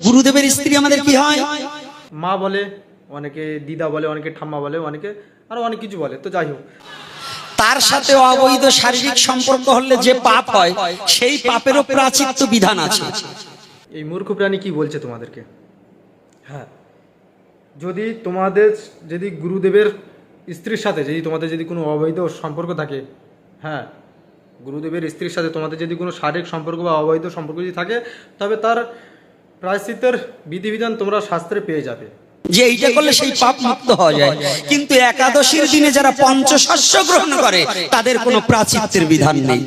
গুরুদেবের স্ত্রী আমাদের কি হয়? মা বলে অনেকে দিদা বলে অনেকে ঠাম্মা বলে অনেকে আরও অনেক কিছু বলে তো যাই হোক। তার সাথে অবৈধ শারীরিক সম্পর্ক হলে যে পাপ হয় সেই পাপেরও প্রাচিত্য বিধান আছে। এই মূর্খ প্রাণী কি বলছে তোমাদেরকে? হ্যাঁ। যদি তোমাদের যদি গুরুদেবের স্ত্রীর সাথে যদি তোমাদের যদি কোনো অবৈধ সম্পর্ক থাকে হ্যাঁ গুরুদেবের স্ত্রীর সাথে তোমাদের যদি কোনো শারীরিক সম্পর্ক বা অবৈধ সম্পর্ক যদি থাকে তবে তার প্রায়শ্চিত্তের বিধিবিধান তোমরা শাস্ত্রে পেয়ে যাবে। যে এইটা করলে সেই পাপ মুক্ত হওয়া যায়। কিন্তু একাদশীর দিনে যারা পঞ্চশস্য গ্রহণ করে তাদের কোনো প্রাচিত্যের বিধান নেই।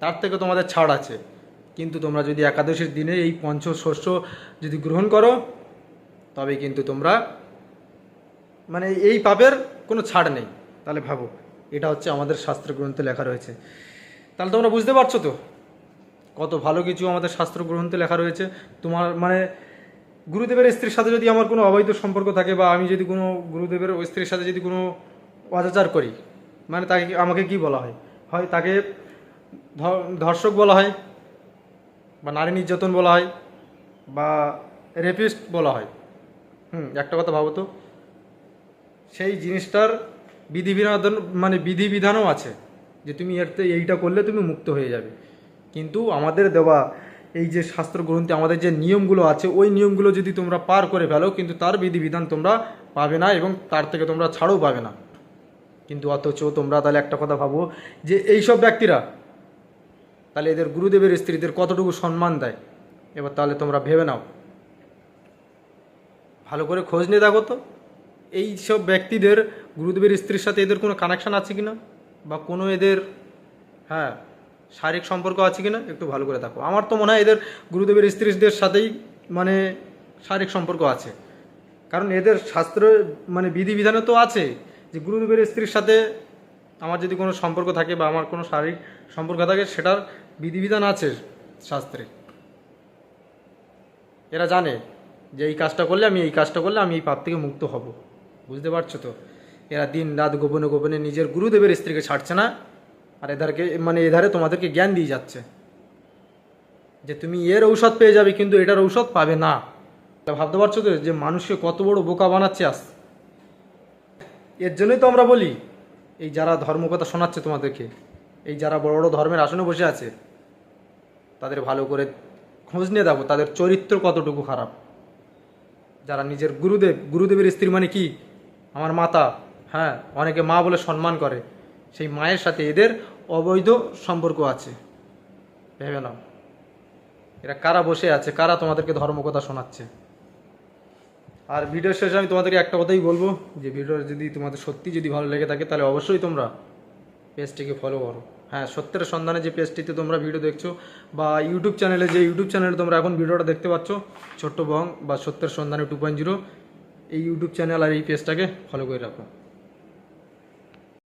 তার থেকে তোমাদের ছাড় আছে। কিন্তু তোমরা যদি একাদশীর দিনে এই পঞ্চ শস্য যদি গ্রহণ করো তবে কিন্তু তোমরা মানে এই পাপের কোনো ছাড় নেই। তাহলে ভাবো এটা হচ্ছে আমাদের শাস্ত্র গ্রন্থে লেখা রয়েছে। তাহলে তোমরা বুঝতে পারছ তো? কত ভালো কিছু আমাদের শাস্ত্র গ্রন্থে লেখা রয়েছে। তোমার মানে গুরুদেবের স্ত্রীর সাথে যদি আমার কোনো অবৈধ সম্পর্ক থাকে বা আমি যদি কোনো গুরুদেবের স্ত্রীর সাথে যদি কোনো অত্যাচার করি মানে তাকে আমাকে কি বলা হয়? হয় তাকে ধর্ষক বলা হয়, বা নারী নির্যাতন বলা হয়, বা রেপিস্ট বলা হয়। হুম, একটা কথা ভাবো তো। সেই জিনিসটার বিধিবিধান মানে বিধিবিধানও আছে যে তুমি এরতে এইটা করলে তুমি মুক্ত হয়ে যাবে। কিন্তু আমাদের দেওয়া এই যে শাস্ত্র গ্রন্থে আমাদের যে নিয়মগুলো আছে, ওই নিয়মগুলো যদি তোমরা পার করে ফেলো, কিন্তু তার বিধিবিধান তোমরা পাবে না এবং তার থেকে তোমরা ছাড়ও পাবে না। কিন্তু অথচ তোমরা তাহলে একটা কথা ভাবো যে এইসব ব্যক্তিরা তাহলে এদের গুরুদেবের স্ত্রীদের কতটুকু সম্মান দেয়? এবার তাহলে তোমরা ভেবে নাও। ভালো করে খোঁজ নিয়ে দেখো তো এই সব ব্যক্তিদের, গুরুদেবের স্ত্রীর সাথে এদের কোনো কানেকশন আছে কি না বা কোনো এদের হ্যাঁ। শারীরিক সম্পর্ক আছে কিনা একটু ভালো করে দেখো। আমার তো মনে হয় এদের গুরুদেবের স্ত্রীদের সাথেই মানে শারীরিক সম্পর্ক আছে। কারণ এদের শাস্ত্র মানে বিধিবিধানে তো আছে যে গুরুদেবের স্ত্রীর সাথে আমার যদি কোনো সম্পর্ক থাকে বা আমার কোনো শারীরিক সম্পর্ক থাকে, সেটার বিধিবিধান আছে শাস্ত্রে। এরা জানে যে এই কাজটা করলে আমি এই কাজটা করলে আমি এই পাপ থেকে মুক্ত হব। বুঝতে পারছ তো? এরা দিন রাত গোপনে গোপনে নিজের গুরুদেবের স্ত্রীকে ছাড়ছে না। আর এধারকে মানে এধারে তোমাদেরকে জ্ঞান দিয়ে যাচ্ছে। যে তুমি এর ঔষধ পেয়ে যাবে, কিন্তু এটার ঔষধ পাবে না। ভাবতে পারছ তো যে মানুষকে কত বড় বোকা বানাচ্ছে আস। এর জন্যই তো আমরা বলি, এই যারা ধর্মকথা শোনাচ্ছে তোমাদেরকে, এই যারা বড় বড় ধর্মের আসনে বসে আছে, তাদের ভালো করে খোঁজ নিয়ে দেখো, তাদের চরিত্র কতটুকু খারাপ। যারা নিজের গুরুদেব, গুরুদেবের স্ত্রী মানে কি? আমার মাতা হ্যাঁ অনেকে মা বলে সম্মান করে। সেই মায়ের সাথে এদের অবৈধ সম্পর্ক আছে। ভেবে নাও। এরা কারা বসে আছে, কারা তোমাদেরকে ধর্মকথা শোনাচ্ছে? আর ভিডিও শেষে আমি তোমাদেরকে একটা কথাই বলব, যে ভিডিও যদি তোমাদের সত্যি যদি ভালো লেগে থাকে, তাহলে অবশ্যই তোমরা পেজটিকে ফলো করো। হ্যাঁ সত্যের সন্ধানে যে পেজটিতে তোমরা ভিডিও দেখছ, বা ইউটিউব চ্যানেলে যে ইউটিউব চ্যানেলে তোমরা এখন ভিডিওটা দেখতে পাচ্ছ, ছোট্ট বং বা সত্যের সন্ধানে টু পয়েন্ট জিরো এই ইউটিউব চ্যানেল আর এই পেজটাকে ফলো করে রাখো।